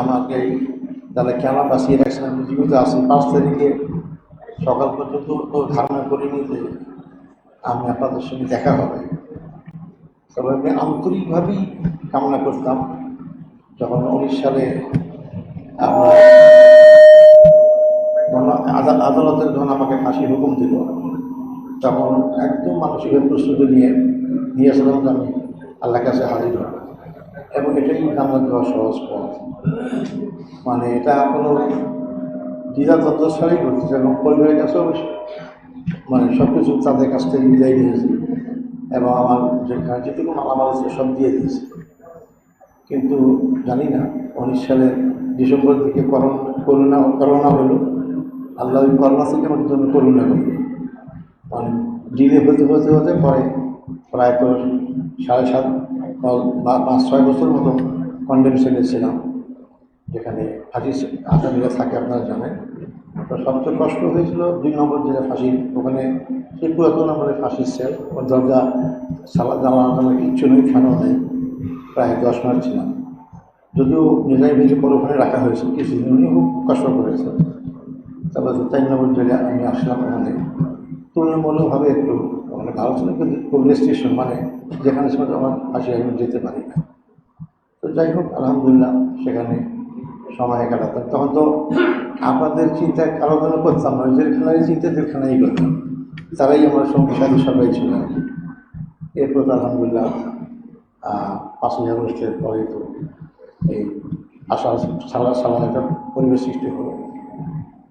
আমাকে তাহলে কেন বাঁচিয়ে রাখছেন, আমি জীবিত আছি। পাঁচ তারিখে সকাল পর্যন্ত তো ধারণা করিনি যে আমি আপনাদের সঙ্গে দেখা হবে। তবে আমি আন্তরিকভাবেই কামনা করতাম, যখন উনিশ সালে আদালতের যখন আমাকে ফাঁসি হুকুম দিল, তখন একদম মানসিক প্রস্তুতি নিয়ে নিয়েছিলাম যে আমি আল্লাহ কাছে হাজির হব। এবং এটাই জান্নাত দেওয়া সহজ পথ। মানে এটা কোনো ছাড়াই করতেছে এবং পরিবারের কাছেও মানে সব কিছু তাদের কাছ থেকে বিদায় নিয়েছি এবং আমার যেখানে যেটুকু মালামাল আছে সব দিয়ে দিয়েছে। কিন্তু জানি না, উনিশ সালের ডিসেম্বর থেকে করোনা করোনা হলো। আল্লাহ ওই করোনা থেকে আমাদের জন্য করোনা। করল মানে ডিলে হতে হতে হতে পরে প্রায় তো সাড়ে সাত পাঁচ ছয় বছর মতো কন্ডেনশনে ছিলাম, যেখানে ফাঁসি আসামিরা থাকে আপনারা জানেন। তো সবচেয়ে কষ্ট হয়েছিল দুই নম্বর যেটা ফাঁসি, ওখানে সেই পুরাতন নম্বরে ফাঁসির সেল ওর দরজা, সালা, জানালা টানা কিচ্ছু নেই, ফ্যানও নেই। প্রায় দশ মাস ছিলাম। যদিও নিজাই ভেজে পরে ওখানে রাখা হয়েছে, কিছুদিন উনি খুব কষ্ট করেছে তারপর তিন নম্বর জেলে আমি আসলাম ওখানে তুলনামূলকভাবে একটু মানে ভালো ছিল কিন্তু খুব রেস্ট্রিকশন মানে যেখানে সময় আমার ফাঁসি আমি যেতে পারি না। তো যাই হোক, আলহামদুলিল্লাহ, সেখানে সময় কাটাতাম। তখন তো আপনাদের চিন্তা জন্য করতাম না জেলখানায় চিন্তা জেলখানাই করতাম। তারাই আমার সঙ্গে সাথে সবাই ছিল। এরপর তো আলহামদুলিল্লাহ পাঁচই আগস্টের পরে তো এই আশা সালা সালা একটা পরিবেশ সৃষ্টি হলো।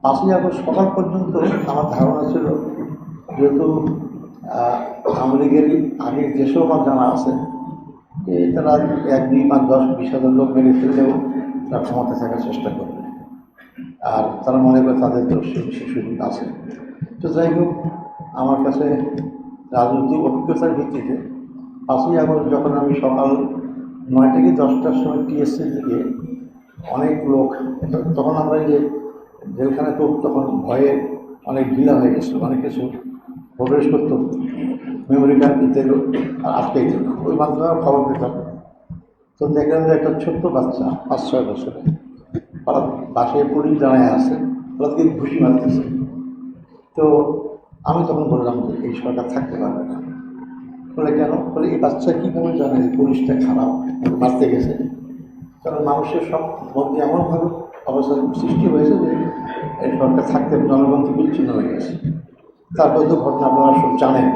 পাঁচই আগস্ট সকাল পর্যন্ত আমার ধারণা ছিল যেহেতু আওয়ামী লীগেরই আগের যেসব আমার জানা আছে তারা এক, দুই, পাঁচ, দশ, বিশ হাজার লোক মেরে ফেললেও তারা ক্ষমতা থাকার চেষ্টা করবে আর তারা মনে করে তাদের তো সুযোগ আছে। তো যাই হোক, আমার কাছে রাজনৈতিক অভিজ্ঞতার ভিত্তিতে পাঁচই আগস্ট যখন আমি সকাল নয় থেকে দশটার সময় টিএসসির দিকে অনেক লোক, তখন আমরা যে জেলখানে তো তখন ভয়ে অনেক ঢিলা হয়ে গেছিল, অনেক কিছু প্রবেশ করতো মেমোরি কার্ড দিতে আর আটকে দিত ওই মাধ্যমে খবর পেতাম। তো দেখলাম যে একটা ছোট্ট বাচ্চা, পাঁচ, ছয় বছরে ওরা বাসায় পড়েই দাঁড়ায় আছে ওরা দিকে ঘুষি মারতেছে। তো আমি তখন বললাম যে, এই সরকার থাকতে পারবে না। বলে, কেন? বলে, এই বাচ্চা কীভাবে জানে? যে পুলিশটা খারাপ, মারতে গেছে। কারণ মানুষের সব মধ্যে এমনভাবে অবস্থা সৃষ্টি হয়েছে যে, এই সরকার থাকতে জনগণ তো বিচ্ছিন্ন হয়ে গেছে। তারপর তো ঘটনা আপনারা সব জানেন।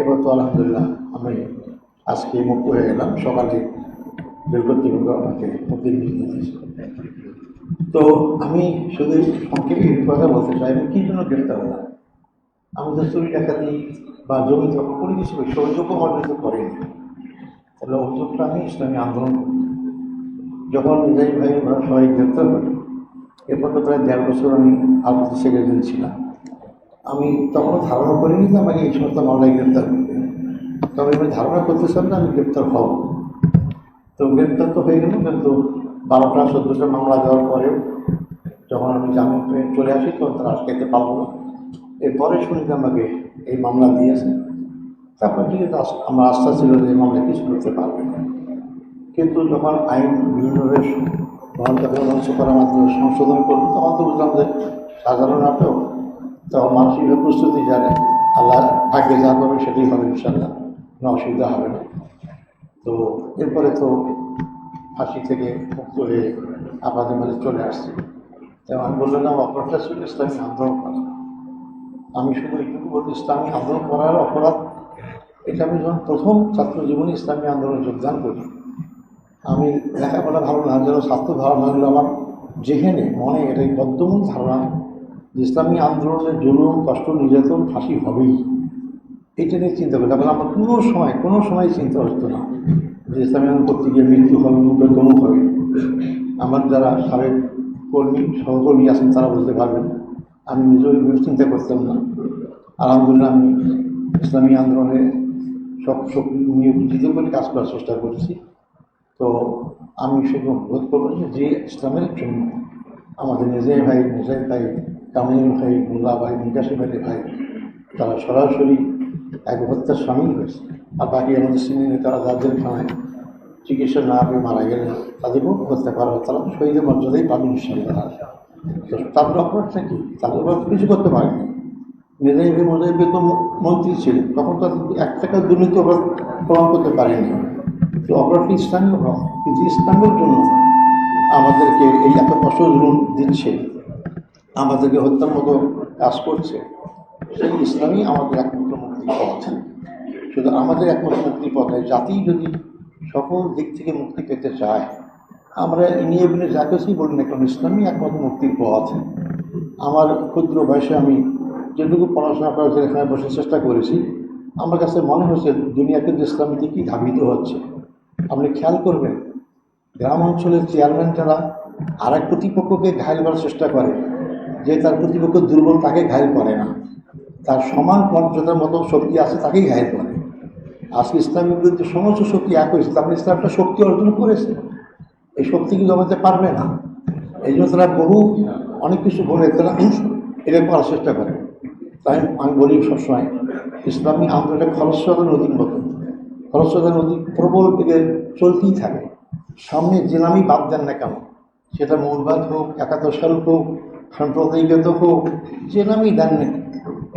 এবার তো আলহামদুলিল্লাহ আমি আজকে মুক্ত হয়ে গেলাম, সকালে কর্তৃপক্ষ আমাকে তো আমি শুধু সংক্ষেপে কথা বলতে চাই, আমি কী জন্য গ্রেপ্তার হলাম? আমি তো চুরি ডাকাতি বা জমি দখল করে কিছু সহযোগ্য অর্জিত করেনি। তাহলে অভিযোগটা আমি ইসলামী আন্দোলন করি যখন নিজাই ভাই ওরা সবাই গ্রেপ্তার করে এরপর তো প্রায় দেড় বছর আমি আলপতি সেক্রেটারি ছিলাম। আমি তখনও ধারণা করিনি যে আমাকে এই সমস্ত মামলায় গ্রেপ্তার করবে। তবে আমি ধারণা করতেছিলাম না, আমি গ্রেপ্তার হব। তো গ্রেপ্তার তো হয়ে গেল, কিন্তু বারোটা, চোদ্দোটা মামলা দেওয়ার পরেও যখন আমি জামিন পেয়ে চলে আসি, তখন তারা আটকাইতে পারব না। এরপরে শুনি যে আমাকে এই মামলা দিয়েছে। তারপর ঠিক আছে আমার আস্থা ছিল যে এই মামলা কিছু করতে পারবে না। কিন্তু যখন আইন বিভিন্নভাবে গণতান্ত্রিক মঞ্চ করার মাধ্যমে সংশোধন করল তখন তো বুঝলাম যে সাধারণ নাটক তখন মানসিকভাবে প্রস্তুতি জানে আল্লাহ ভাগ্যে যা করবে সেটাই হবে ইনশাল্লাহ কোনো অসুবিধা হবে না। তো এরপরে তো ফাঁসি থেকে মুক্ত হয়ে আপনাদের মাঝে চলে আসছে। এবং আমি বললাম অপরাধটা ছিল ইসলামী আন্দোলন করা আমি শুধু এইটুকু বলছি ইসলামী আন্দোলন করার অপরাধ, এটা আমি যখন প্রথম ছাত্র জীবনে ইসলামী আন্দোলনে যোগদান করি, আমি লেখাপড়া ভালো না যেন স্বাস্থ্য ভালো না হলেও আমার যেখানে মনে এটাই বদ্ধমূল ধারণা ইসলামী আন্দোলনের জুলুম কষ্ট, নির্যাতন, ফাঁসি হবেই। এটা নিয়ে চিন্তা করি তারপরে আমার কোনো সময় কোনো সময় চিন্তা হতো না যে ইসলামী আন্দোলন করতে গিয়ে মৃত্যু হবে মুখে হবে। আমার যারা সাবেক কর্মী, সহকর্মী আছেন, তারা বলতে পারবেন, আমি নিজেও চিন্তা করতাম না। আলহামদুলিল্লাহ, আমি ইসলামী আন্দোলনে সব শক্তি নিয়োজিত করে কাজ করার চেষ্টা করছি। তো আমি শুধু অনুরোধ করব যে ইসলামের জন্য আমাদের নিজের ভাই নিজের ভাই কামিল ভাই মোল্লা ভাই নিকাশি ভাইয়ের ভাই, তারা সরাসরি এক হত্যার সামিল হয়েছে। আর বাকি আমাদের সিনিয়র নেতারা যাদের খানায় চিকিৎসা না পেয়ে মারা গেলে তাদেরকেও হত্যা করা হয় তারা শহীদের মর্যাদাই পাবেন ইনশাল্লাহ তো তাদের অপরাধটা কি? তাদের অপরাধ কিছু করতে পারেনি। মেজাহিবি মোজাহিবি তো মন্ত্রী ছিলেন। তখন তাদের এক টাকা দুর্নীতি অপরাধ প্রমাণ করতে পারেনি। তো অপরাধটি ইসলামী অপরাধ কিন্তু ইসলামের জন্য। আমাদেরকে এই এত কষ্ট জুলুম দিচ্ছে, আমাদেরকে হত্যার মতো কাজ করছে সেই ইসলামই আমাদের একমাত্র মুক্তির পথ শুধু আমাদের একমাত্র মুক্তির পথ জাতি যদি সকল দিক থেকে মুক্তি পেতে চায়, আমরা নিয়ে বিনে যা কিছুই বলি না কারণ ইসলামই একমাত্র মুক্তির পথ আমার ক্ষুদ্র বয়সে আমি যেটুকু পড়াশোনা করার এখানে বসে চেষ্টা করেছি, আমার কাছে মনে হচ্ছে দুনিয়া কিন্তু ইসলামের দিকেই ধাবিত হচ্ছে। আপনি খেয়াল করবেন গ্রাম অঞ্চলের চেয়ারম্যান যারা আর এক প্রতিপক্ষকে ঘায়ল করার চেষ্টা করে, যে তার প্রতিপক্ষ দুর্বল তাকে ঘায়ল করে না। তার সমান মর্যাদার মতো শক্তি আছে, তাকেই ঘায়ল করে। আজকে ইসলামের বিরুদ্ধে সমস্ত শক্তি এক হয়েছে তারপরে ইসলামটা শক্তি অর্জন করেছে। এই শক্তি কিন্তু আমাদের পারবে না। এই জন্য তারা বহু, অনেক কিছু বলে, তারা এটা করার চেষ্টা করে। তাই আমি বলি সবসময়, ইসলামী আন্দোলনটা খরস্রোতা নদীর মতো খরস্রোতা নদী প্রবল বেগে চলতেই থাকে। সামনে যে নামই বাদ দেন না কেন? সেটা মৌলবাদ হোক একাদশ সাল হোক, সাম্প্রদায়িকতা হোক যে নামই দেন না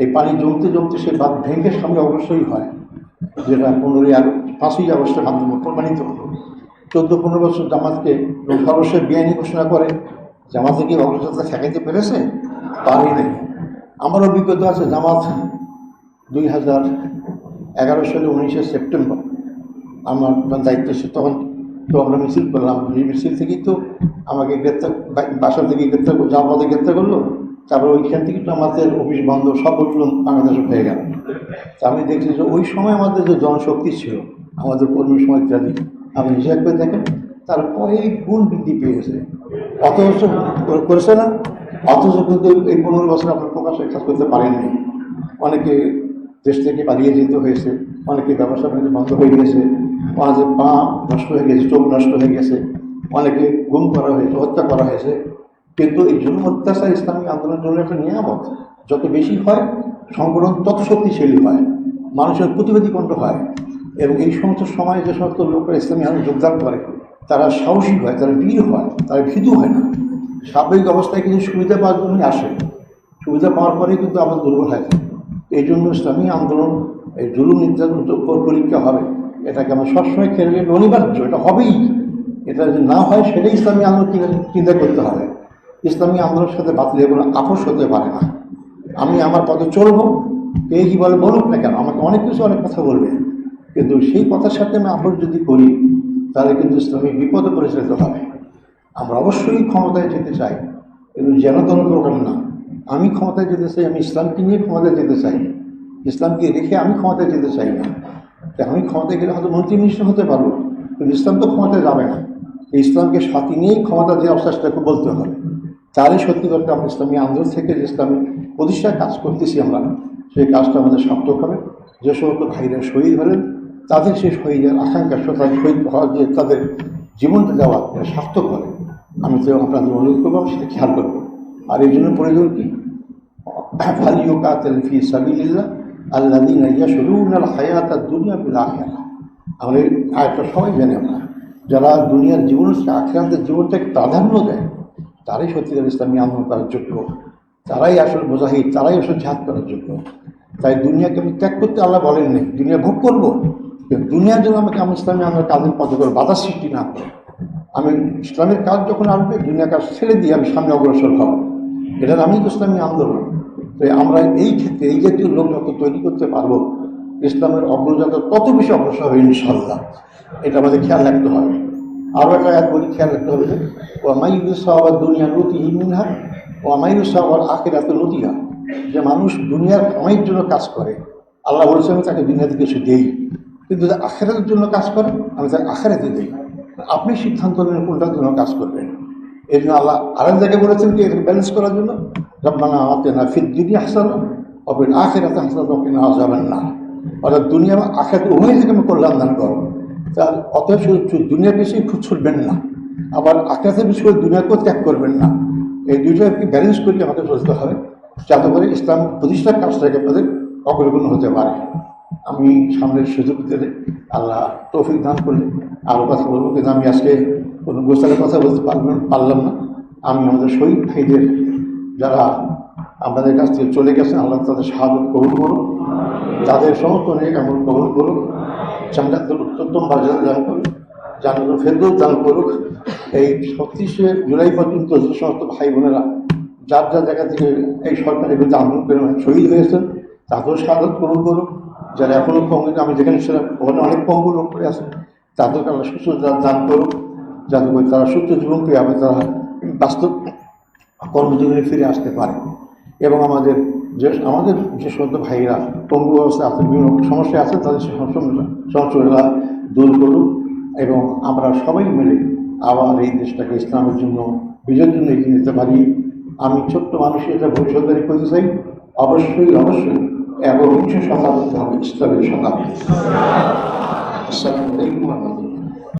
এই পানি জমতে জমতে সে বাদ ভেঙে সামনে অবশ্যই হয়, যেটা পনেরোই আগস্ট, পাঁচই আগস্টের মাধ্যমে প্রমাণিত হলো। চোদ্দ পনেরো বছর জামাতকে সর্বশেষ বেআইনি ঘোষণা করে, জামাতে কি অগ্রযাত্রা ঠেকাইতে পেরেছে? পারি নাই। আমার অভিজ্ঞতা আছে, জামাত দুই হাজার এগারো সালে উনিশে সেপ্টেম্বর, আমার দায়িত্ব ছিল তখন তো আমরা মিছিল করলাম। এই মিছিল থেকেই তো আমাকে গ্রেপ্তার বাসা থেকে গ্রেপ্তার পথে গ্রেপ্তার করল। তারপর ওইখান থেকে তো আমাদের অফিস বন্ধ, সব ওইগুলো বাংলাদেশে হয়ে গেল। তা আমি দেখছি যে ওই সময় আমাদের যে জনশক্তি ছিল, আমাদের কর্মী সময় ইত্যাদি আপনি হিসাব করে দেখেন তারপরে এই গুণ বৃদ্ধি পেয়েছে। বছর করেছে না। অথচ কিন্তু এই পনেরো বছর আপনার প্রকাশ্যে কাজ করতে পারেননি অনেকে দেশ থেকে পালিয়ে যেতে হয়েছে, অনেকে ব্যবসা বাণিজ্য বন্ধ হয়ে গেছে অনেকে পা নষ্ট হয়ে গেছে, চোখ নষ্ট হয়ে গেছে, অনেকে গুম করা হয়েছে, হত্যা করা হয়েছে। কিন্তু এই জন্য অত্যাচার ইসলামিক আন্দোলনের জন্য একটা নিয়ামত। যত বেশি হয়, সংগঠন তত শক্তিশালী হয়, মানুষের প্রতিবাদী কণ্ঠ হয় এবং এই সমস্ত সময় যে সমস্ত লোকরা ইসলামী আন্দোলন যোগদান করে, তারা সাহসী হয়, তারা বীর হয়, তারা ভীতু হয় না। স্বাভাবিক অবস্থায় কিছু সুবিধা পাওয়ার জন্যই আসে। সুবিধা পাওয়ার পরেই কিন্তু আবার দুর্বল হয়ে এই জন্য ইসলামী আন্দোলন, এই জুলুম নির্যাতন পরীক্ষা হবে। এটাকে আমরা সবসময় খেলে নিলে অনিবার্য, এটা হবেই। এটা যদি না হয়, সেটাই ইসলামী আন্দোলন চিন্তা- করতে হবে। ইসলামী আন্দোলনের সাথে বাতিলের কোনো আপোষ হতে পারে না। আমি আমার পথে চলবো, কে কি বলে বলুক না কেন, আমাকে অনেক কিছু অনেক কথা বলবে। কিন্তু সেই কথার সাথে আমি আপোষ যদি করি, তাহলে কিন্তু ইসলামী বিপদে পরিচালিত হবে। আমরা অবশ্যই ক্ষমতায় যেতে চাই, কিন্তু যেন প্রোগ্রাম না। আমি ক্ষমতায় যেতে চাই, আমি ইসলামকে নিয়ে ক্ষমতায় যেতে চাই। ইসলামকে রেখে আমি ক্ষমতায় যেতে চাই না। আমি ক্ষমতায় গেলে হয়তো মন্ত্রী মিনিস্টার হতে পারব, কিন্তু ইসলাম তো ক্ষমতায় যাবে না। ইসলামকে সাথে নিয়েই ক্ষমতা দেওয়ার চেষ্টাকে বলতে হবে। তাহলে সত্যি করতে আমরা ইসলামী আন্দোলন থেকে যে ইসলামী প্রতিষ্ঠায় কাজ করতেছি আমরা, সেই কাজটা আমাদের সার্থক হবে। যে সমস্ত ভাইরা শহীদ হলেন, তাদের সেই শহীদের আকাঙ্ক্ষা তাদের শহীদ হওয়ার যে তাদের জীবনটা দেওয়া সার্থক হবে। আমি তো আপনাদের অনুরোধ করব সেটা খেয়াল করব। আর এই জন্য প্রয়োজন কি? ফালিউকাতেল ফি সাবিলিল্লাহ আল্লাযীনা ইয়াশরুনাল হায়াতাদ দুনিয়া বিল আখিরাহ আমরা এই আয়াতটা সবাই জানি আমরা যারা দুনিয়ার জীবন আখিরাতের জীবনটাকে প্রাধান্য দেয়, তারাই সত্যিকার ইসলামী আন্দোলন করার যোগ্য। তারাই আসলে মুজাহিদ, তারাই আসলে ঝাঁত করার যোগ্য। তাই দুনিয়াকে আমি ত্যাগ করতে আল্লাহ বলেন নেই, দুনিয়া ভোগ করব। দুনিয়ার জন্য আমাকে আমি ইসলামী আমার কাজের পথে করে বাধা সৃষ্টি না করে। আমি ইসলামের কাজ যখন আসবে দুনিয়া কাজ ছেড়ে দিয়ে আমি সামনে অগ্রসর হব। এটা আমি ইসলামী আন্দোলন। আমরা এই ক্ষেত্রে, এই জাতীয় লোক যত তৈরি করতে পারব। ইসলামের অগ্রযাত্রা তত বেশি অগ্রসর হয় ইনশাল্লাহ এটা আমাদের খেয়াল রাখতে হবে। আরও একটা এক বলি, খেয়াল রাখতে হবে ও মাইরুস সাহাবার দুনিয়া নতি মিনহা ও মাইরুস সাহাবার আখেরাতে নতিহা যে মানুষ দুনিয়ার কামাইয়ের জন্য কাজ করে। আল্লাহ বলছে আমি তাকে দুনিয়াতে কিছু দেই। কিন্তু যদি আখেরাতের জন্য কাজ করে, আমি তাকে আখেরাতে দিই। আপনি সিদ্ধান্ত নেন কোনটার জন্য কাজ করবেন। এই জন্য আল্লাহ আরেক জায়গায় বলেছেন কি ব্যালেন্স করার জন্য? রব্বানা আতেনা ফিদ দুনিয়া হাসানা অবেন আখেরাতে হাসানা অপিনা যাবেন না অর্থাৎ দুনিয়া এবং আখেরাতে উভয় থেকে আমি কল্যাণ দান করো তার অতএব শুধু দুনিয়ার বেশি খুব ছুটবেন না। আবার আখেরাতের করে দুনিয়াকেও ত্যাগ করবেন না। এই দুইটাকে ব্যালেন্স করে আমাকে চলতে হবে যাতে করে ইসলাম প্রতিষ্ঠার কাজটাকে আপনাদের অগ্রগণ্য হতে পারে। আমি সামনের সুযোগ দিলে আল্লাহ তৌফিক দান করলে আরও কথা বলব। কিন্তু আমি আজকে কোনো গোস্তারের কথা বলতে পারলাম পারলাম না। আমি আমাদের শহীদ ভাইদের যারা আমাদের কাছ থেকে চলে গেছেন, আল্লাহ তাদের সাহায্য কবুল করুন তাদের সমস্ত অনেক এমন কবুল করুন জান্নাতুল উত্তম বাজার দান করুন জান্নাতুল ফেরদৌস দান করুক। এই ছত্রিশে জুলাই পর্যন্ত যে সমস্ত ভাই বোনেরা যার যার জায়গা থেকে এই সরকারের বিরুদ্ধে আন্দোলন করে শহীদ হয়েছেন, তাদেরও স্বাগত কবুল করুক। যারা এখনও পঙ্গু আমি যেখানে ছিলাম, ওখানে অনেক পঙ্গু লোক করে আছে। তাদেরকে আল্লাহ সুস্থ দান করুক। যাতে করে তারা সুস্থ জীবন পেয়ে হবে তারা বাস্তব কর্মজীবনে ফিরে আসতে পারে। এবং আমাদের যে আমাদের যে সমস্ত ভাইয়েরা পঙ্গু অবস্থায় আছে, বিভিন্ন সমস্যা আছে, তাদের সমস্যাগুলো দূর করুক এবং আমরা সবাই মিলে আবার এই দেশটাকে ইসলামের জন্য, বিজয়ের জন্য এগিয়ে নিতে পারি। আমি ছোট্ট মানুষের এটা ভবিষ্যৎবাণী করতে চাই, অবশ্যই অবশ্যই একবিংশ শতাব্দী হবে ইসলামের শতাব্দী আসসালামু আলাইকুম